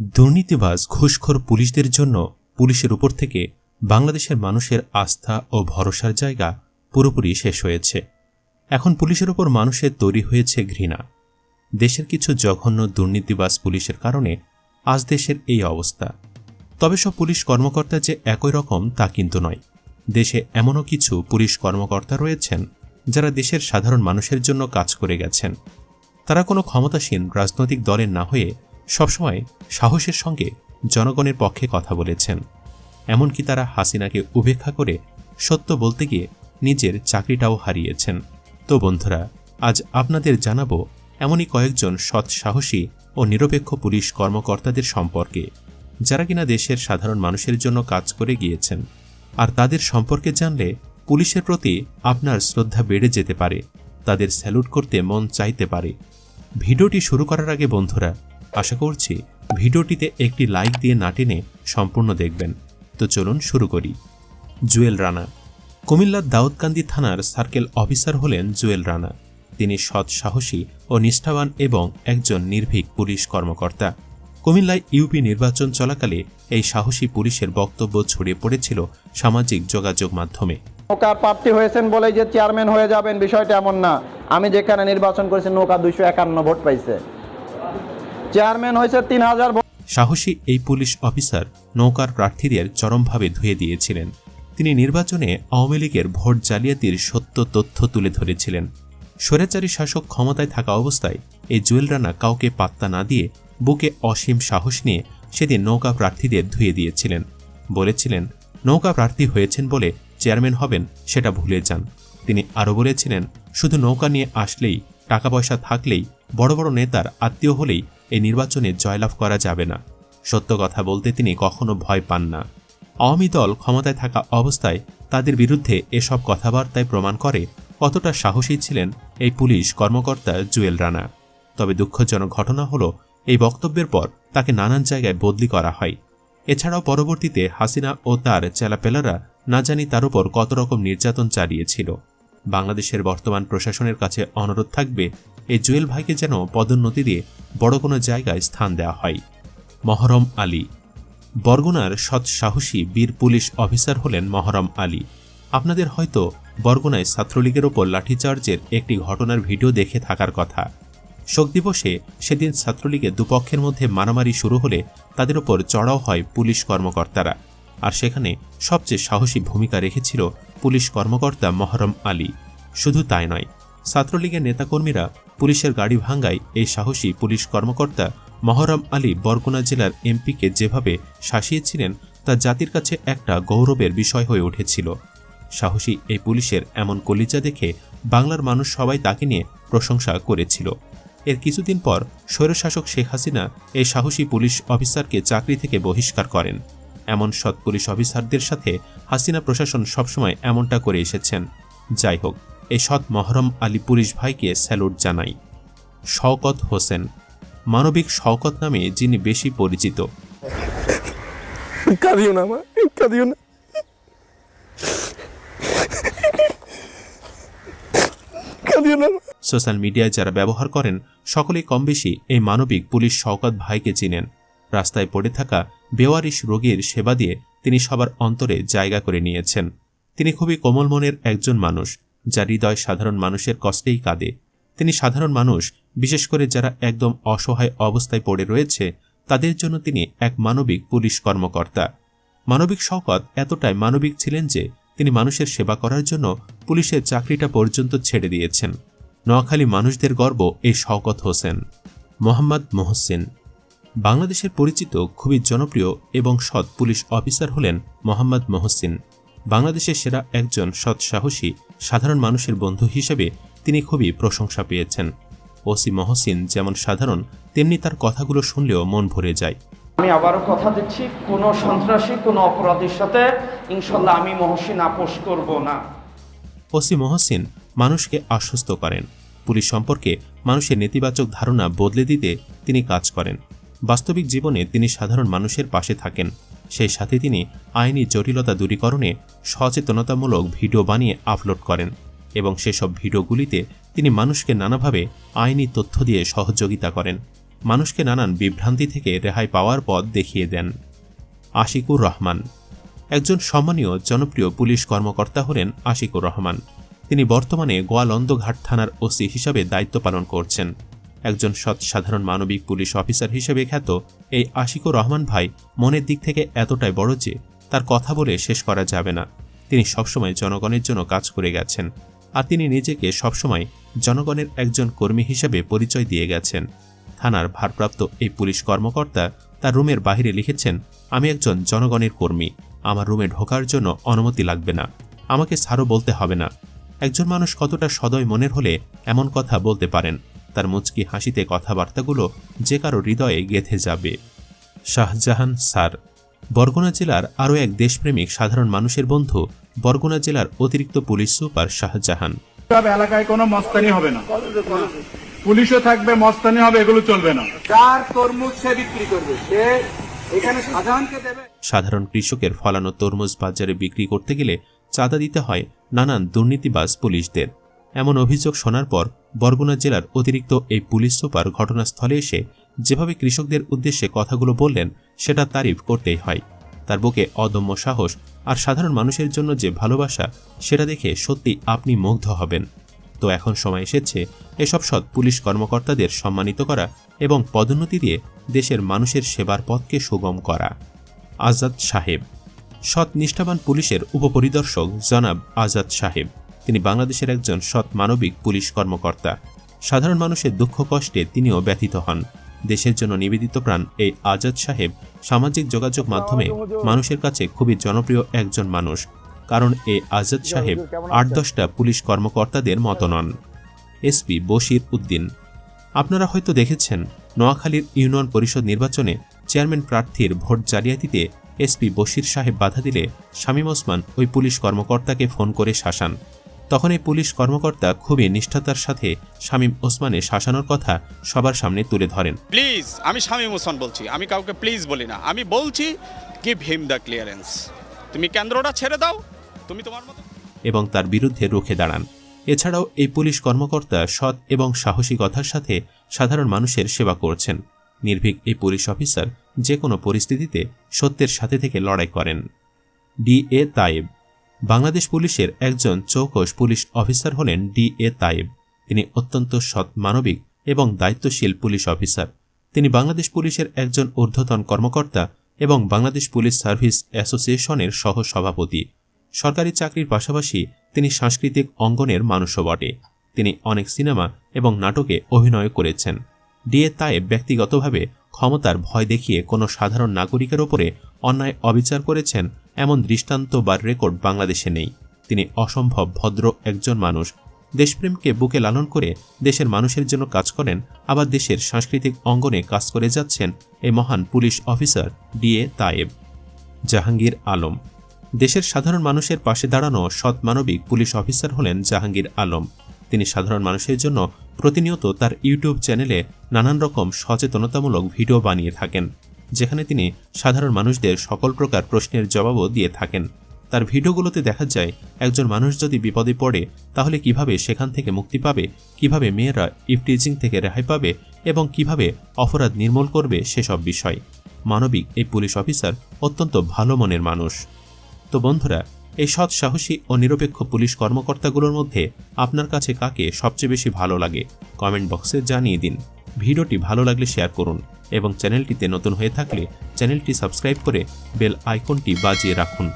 দুর্নীতিবাজ, ঘুষখোর পুলিশদের জন্য পুলিশের উপর থেকে বাংলাদেশের মানুষের আস্থা ও ভরসার জায়গা পুরোপুরি শেষ হয়েছে। এখন পুলিশের উপর মানুষের তৈরি হয়েছে ঘৃণা। দেশের কিছু জঘন্য দুর্নীতিবাজ পুলিশের কারণে আজ দেশের এই অবস্থা। তবে সব পুলিশ কর্মকর্তা যে একই রকম তা কিন্তু নয়। দেশে এমনও কিছু পুলিশ কর্মকর্তা রয়েছেন যারা দেশের সাধারণ মানুষের জন্য কাজ করে গেছেন। তারা কোনো ক্ষমতাসীন রাজনৈতিক দলের না হয়ে সবসময় সাহসের সঙ্গে জনগণের পক্ষে কথা বলেছেন। এমনকি তারা হাসিনাকে উপেক্ষা করে সত্য বলতে গিয়ে নিজের চাকরিটাও হারিয়েছেন। তো বন্ধুরা, আজ আপনাদের জানাব এমনই কয়েকজন সৎ সাহসী ও নিরপেক্ষ পুলিশ কর্মকর্তাদের সম্পর্কে, যারা কিনা দেশের সাধারণ মানুষের জন্য কাজ করে গিয়েছেন। আর তাদের সম্পর্কে জানলে পুলিশের প্রতি আপনার শ্রদ্ধা বেড়ে যেতে পারে, তাদের স্যালুট করতে মন চাইতে পারে। ভিডিওটি শুরু করার আগে বন্ধুরা আশা করছি ভিডিওটিতে একটি লাইক দিয়ে না টেনে সম্পূর্ণ দেখবেন। তো চলুন শুরু করি। জুয়েল রানা। কুমিল্লার দাউদকান্দি থানার সার্কেল অফিসার হলেন জুয়েল রানা। তিনি সৎ সাহসী ও নিষ্ঠাবান এবং একজন নির্ভীক পুলিশ কর্মকর্তা। কুমিল্লায় ইউপি নির্বাচন চলাকালে এই সাহসী পুলিশের বক্তব্য ছড়িয়ে পড়েছিল সামাজিক যোগাযোগ মাধ্যমে। নৌকার প্রার্থী হয়েছেন বলে যে চেয়ারম্যান হয়ে যাবেন বিষয়টা এমন না। আমি যেখানে নির্বাচন করেছি, নৌকা দুইশো একান্ন ভোট পাইছে। চেয়ারম্যান হয়েছে তিন হাজার সাহসী এই পুলিশ অফিসার নৌকার প্রার্থীদের চরমভাবে ধুয়ে দিয়েছিলেন। তিনি নির্বাচনে আওয়ামী লীগের ভোট জালিয়াতির সত্য তথ্য তুলে ধরেছিলেন। স্বৈরাচারী শাসক ক্ষমতায় থাকা অবস্থায় এই জুয়েল রানা কাউকে পাত্তা না দিয়ে বুকে অসীম সাহস নিয়ে সেদিন নৌকা প্রার্থীদের ধুয়ে দিয়েছিলেন। বলেছিলেন, নৌকা প্রার্থী হয়েছেন বলে চেয়ারম্যান হবেন, সেটা ভুলে যান। তিনি আরও বলেছিলেন, শুধু নৌকা নিয়ে আসলেই, টাকা পয়সা থাকলেই বড় বড় নেতার আত্মীয় হলেই এই নির্বাচনে জয়লাভ করা যাবে না। সত্য কথা বলতে তিনি কখনো ভয় পান না। আওয়ামী দল ক্ষমতায় থাকা অবস্থায় তাদের বিরুদ্ধে এসব কথাবার্তায় প্রমাণ করে কতটা সাহসী ছিলেন এই পুলিশ কর্মকর্তা জুয়েল রানা। তবে দুঃখজনক ঘটনা হলো, এই বক্তব্যের পর তাকে নানান জায়গায় বদলি করা হয়। এছাড়াও পরবর্তীতে হাসিনা ও তার চেলাপেলারা না জানি তার উপর কত রকম নির্যাতন চালিয়েছিল। বাংলাদেশের বর্তমান প্রশাসনের কাছে অনুরোধ থাকবে এই জুয়েল ভাইকে যেন পদোন্নতি দিয়ে বড় কোনো জায়গায় স্থান দেওয়া হয়। মহরম আলী। বরগুনার সৎ সাহসী বীর পুলিশ অফিসার হলেন মহরম আলী। আপনাদের হয়তো বরগুনায় ছাত্রলীগের ওপর লাঠিচার্জের একটি ঘটনার ভিডিও দেখে থাকার কথা। শোক দিবসে সেদিন ছাত্রলীগের দুপক্ষের মধ্যে মারামারি শুরু হলে তাদের ওপর চড়াও হয় পুলিশ কর্মকর্তারা। আর সেখানে সবচেয়ে সাহসী ভূমিকা রেখেছিল পুলিশ কর্মকর্তা মহরম আলী। শুধু তাই নয়, ছাত্রলীগের নেতাকর্মীরা পুলিশের গাড়ি ভাঙ্গায় এই সাহসী পুলিশ কর্মকর্তা মহরম আলী বরগুনা জেলার এমপিকে যেভাবে শাসিয়েছিলেন, তা জাতির কাছে একটা গৌরবের বিষয় হয়ে উঠেছিল। সাহসী এই পুলিশের এমন কলিজা দেখে বাংলার মানুষ সবাই তাকে নিয়ে প্রশংসা করেছিল। এর কিছুদিন পর স্বৈরশাসক শেখ হাসিনা এই সাহসী পুলিশ অফিসারকে চাকরি থেকে বহিষ্কার করেন। এমন সৎ পুলিশ অফিসারদের সাথে হাসিনা প্রশাসন সবসময় এমনটা করে এসেছেন। যাই হোক এই সৎ মহরম আলী পুলিশ ভাইকে স্যালুট জানাই। শওকত হোসেন মানবিক শওকত নামে যিনি বেশি পরিচিত। কাঁদিও না মা কাঁদিও না। সোশ্যাল মিডিয়ায় যারা ব্যবহার করেন সকলেই কম বেশি এই মানবিক পুলিশ শওকত ভাইকে চিনেন। রাস্তায় পড়ে থাকা বেওয়ারিশ রোগীর সেবা দিয়ে তিনি সবার অন্তরে জায়গা করে নিয়েছেন। তিনি খুবই কোমল মনের একজন মানুষ। যার হৃদয় সাধারণ মানুষের কষ্টেই কাঁদে। তিনি সাধারণ মানুষ, বিশেষ করে যারা একদম অসহায় অবস্থায় পড়ে রয়েছে, তাদের জন্য তিনি এক মানবিক পুলিশ কর্মকর্তা। মানবিক শওকত এতটাই মানবিক ছিলেন যে, তিনি মানুষের সেবা করার জন্য পুলিশের চাকরিটা পর্যন্ত ছেড়ে দিয়েছেন। নোয়াখালী মানুষদের গর্ব এই শওকত হোসেন। মোহাম্মদ মোহসিন। বাংলাদেশের পরিচিত, খুবই জনপ্রিয় এবং সৎ পুলিশ অফিসার হলেন মোহাম্মদ মোহসিন। বাংলাদেশের সেরা একজন সৎ সাহসী সাধারণ মানুষের বন্ধু হিসেবে তিনি খুবই প্রশংসা পেয়েছেন। ওসি মহসিন যেমন সাধারণ তেমনি তার কথাগুলো শুনলেও মন ভরে যায়। আমি আবারও কথা দিচ্ছি কোনো সন্ত্রাসী কোনো অপরাধীর সাথে ইনশাল্লাহ আমি মহসিন আপোষ করব না। ওসি মহসিন মানুষকে আশ্বস্ত করেন। পুলিশ সম্পর্কে মানুষের নেতিবাচক ধারণা বদলে দিতে তিনি কাজ করেন। বাস্তবিক জীবনে তিনি সাধারণ মানুষের পাশে থাকেন। সেই সাথে তিনি আইনি জটিলতা দূরীকরণে সচেতনতামূলক ভিডিও বানিয়ে আপলোড করেন এবং সেসব ভিডিওগুলিতে তিনি মানুষকে নানাভাবে আইনি তথ্য দিয়ে সহযোগিতা করেন। মানুষকে নানান বিভ্রান্তি থেকে রেহাই পাওয়ার পথ দেখিয়ে দেন। আশিকুর রহমান। একজন সম্মানীয় জনপ্রিয় পুলিশ কর্মকর্তা হলেন আশিকুর রহমান। তিনি বর্তমানে গোয়ালন্দঘাট থানার ওসি হিসাবে দায়িত্ব পালন করছেন। একজন সৎ সাধারণ মানবিক পুলিশ অফিসার হিসেবে খ্যাত এই আশিকুর রহমান ভাই মনের দিক থেকে এতটাই বড় যে তার কথা বলে শেষ করা যাবে না। তিনি সবসময় জনগণের জন্য কাজ করে গেছেন আর তিনি নিজেকে সবসময় জনগণের একজন কর্মী হিসেবে পরিচয় দিয়ে গেছেন। থানার ভারপ্রাপ্ত এই পুলিশ কর্মকর্তা তার রুমের বাইরে লিখেছেন, আমি একজন জনগণের কর্মী। আমার রুমে ঢোকার জন্য অনুমতি লাগবে না। আমাকে সারও বলতে হবে না। একজন মানুষ কতটা সদয় মনের হলে এমন কথা বলতে পারেন। তার মুচকি হাসিতে কথাবার্তাগুলো যে কারও হৃদয়ে গেথে যাবে। শাহজাহান স্যার বরগুনা জেলার আরও এক দেশপ্রেমিক সাধারণ মানুষের বন্ধু বরগুনা জেলার অতিরিক্ত পুলিশ সুপার শাহজাহান। এলাকায় কোনো মস্তানি হবে না। পুলিশও থাকবে মস্তানি হবে এগুলো চলবে না। কার তরমুজ সে বিক্রি করবে? সে এখানে সাধারণকে দেবে। সাধারণ কৃষকের ফলানো তরমুজ বাজারে বিক্রি করতে গেলে চাঁদা দিতে হয় নানান দুর্নীতিবাজ পুলিশদের। এমন অভিযোগ শোনার পর বরগুনা জেলার অতিরিক্ত এই পুলিশ সুপার ঘটনাস্থলে এসে যেভাবে কৃষকদের উদ্দেশ্যে কথাগুলো বললেন, সেটা তারিফ করতেই হয়। তার বুকে অদম্য সাহস আর সাধারণ মানুষের জন্য যে ভালোবাসা, সেটা দেখে সত্যি আপনি মুগ্ধ হবেন। তো এখন সময় এসেছে এসব সৎ পুলিশ কর্মকর্তাদের সম্মানিত করা এবং পদোন্নতি দিয়ে দেশের মানুষের সেবার পথকে সুগম করা। আজাদ সাহেব। সৎ নিষ্ঠাবান পুলিশের উপপরিদর্শক জনাব আজাদ সাহেব। তিনি বাংলাদেশের একজন সৎ মানবিক পুলিশ কর্মকর্তা। সাধারণ মানুষের দুঃখ কষ্টে তিনিও ব্যথিত হন। দেশের জন্য নিবেদিত প্রাণ এই আজাদ সাহেব সামাজিক যোগাযোগ মাধ্যমে মানুষের কাছে খুবই জনপ্রিয় একজন মানুষ, কারণ এ আজাদ সাহেব আট দশটা পুলিশ কর্মকর্তাদের মতো নন। এসপি বশির উদ্দিন। আপনারা হয়তো দেখেছেন, নোয়াখালীর ইউনিয়ন পরিষদ নির্বাচনে চেয়ারম্যান প্রার্থীর ভোট জালিয়াতিতে এসপি বশির সাহেব বাধা দিলে শামীম ওসমান ওই পুলিশ কর্মকর্তাকে ফোন করে শাসান। তখন এই পুলিশ কর্মকর্তা খুবই নিষ্ঠাতার সাথে শামীম ওসমানের শাসানোর কথা সবার সামনে তুলে ধরেন। প্লিজ আমি শামীম ওসমান বলছি। আমি কাউকে প্লিজ বলি না। আমি বলছি গিভ হিম দ্য ক্লিয়ারেন্স তুমি কেন্দ্রটা ছেড়ে দাও। তুমি তোমার মতো এবং তার বিরুদ্ধে রুখে দাঁড়ান। এছাড়াও এই পুলিশ কর্মকর্তা সৎ এবং সাহসিকতার সাথে সাধারণ মানুষের সেবা করছেন। নির্ভীক এই পুলিশ অফিসার যে কোনো পরিস্থিতিতে সত্যের সাথে থেকে লড়াই করেন। ডি এ তায়েব বাংলাদেশ পুলিশের একজন চৌকস পুলিশ অফিসার হলেন ডি এ তায়েব তিনি অত্যন্ত সৎ মানবিক এবং দায়িত্বশীল পুলিশ অফিসার। তিনি বাংলাদেশ পুলিশের একজন ঊর্ধ্বতন কর্মকর্তা এবং বাংলাদেশ পুলিশ সার্ভিস অ্যাসোসিয়েশনের সহ সভাপতি সরকারি চাকরির পাশাপাশি তিনি সাংস্কৃতিক অঙ্গনের মানুষও বটে। তিনি অনেক সিনেমা এবং নাটকে অভিনয় করেছেন। ডিএ তায়েব ব্যক্তিগতভাবে ক্ষমতার ভয় দেখিয়ে কোনো সাধারণ নাগরিকের ওপরে অন্যায় অবিচার করেছেন এমন দৃষ্টান্ত বা রেকর্ড বাংলাদেশে নেই। তিনি অসম্ভব ভদ্র একজন মানুষ। দেশপ্রেমকে বুকে লালন করে দেশের মানুষের জন্য কাজ করেন, আবার দেশের সাংস্কৃতিক অঙ্গনে কাজ করে যাচ্ছেন এই মহান police officer D A Tayeb. Jahangir Alam. দেশের সাধারণ মানুষের পাশে দাঁড়ানো সৎ মানবিক পুলিশ অফিসার হলেন জাহাঙ্গীর আলম। তিনি সাধারণ মানুষের জন্য প্রতিনিয়ত তার ইউটিউব চ্যানেলে নানান রকম সচেতনতামূলক ভিডিও বানিয়ে থাকেন। যেখানে তিনি সাধারণ মানুষদের সকল প্রকার প্রশ্নের জবাবও দিয়ে থাকেন। তার ভিডিওগুলোতে দেখা যায়, একজন মানুষ যদি বিপদে পড়ে, তাহলে কীভাবে সেখান থেকে মুক্তি পাবে, কীভাবে মেয়েরা ইফটিজিং থেকে রেহাই পাবে এবং কীভাবে অপরাধ নির্মূল করবে সেসব বিষয়। মানবিক এই পুলিশ অফিসার অত্যন্ত ভালো মনের মানুষ। তো বন্ধুরা, এই সৎ সাহসী ও নিরপেক্ষ পুলিশ কর্মকর্তাগুলোর মধ্যে আপনার কাছে কাকে সবচেয়ে বেশি ভালো লাগে? কমেন্ট বক্সে জানিয়ে দিন। ভিডিওটি ভালো লাগলে শেয়ার করুন। এবং চ্যানেলটিতে নতুন হয়ে থাকলে চ্যানেলটি সাবস্ক্রাইব করে বেল আইকনটি বাজিয়ে রাখুন।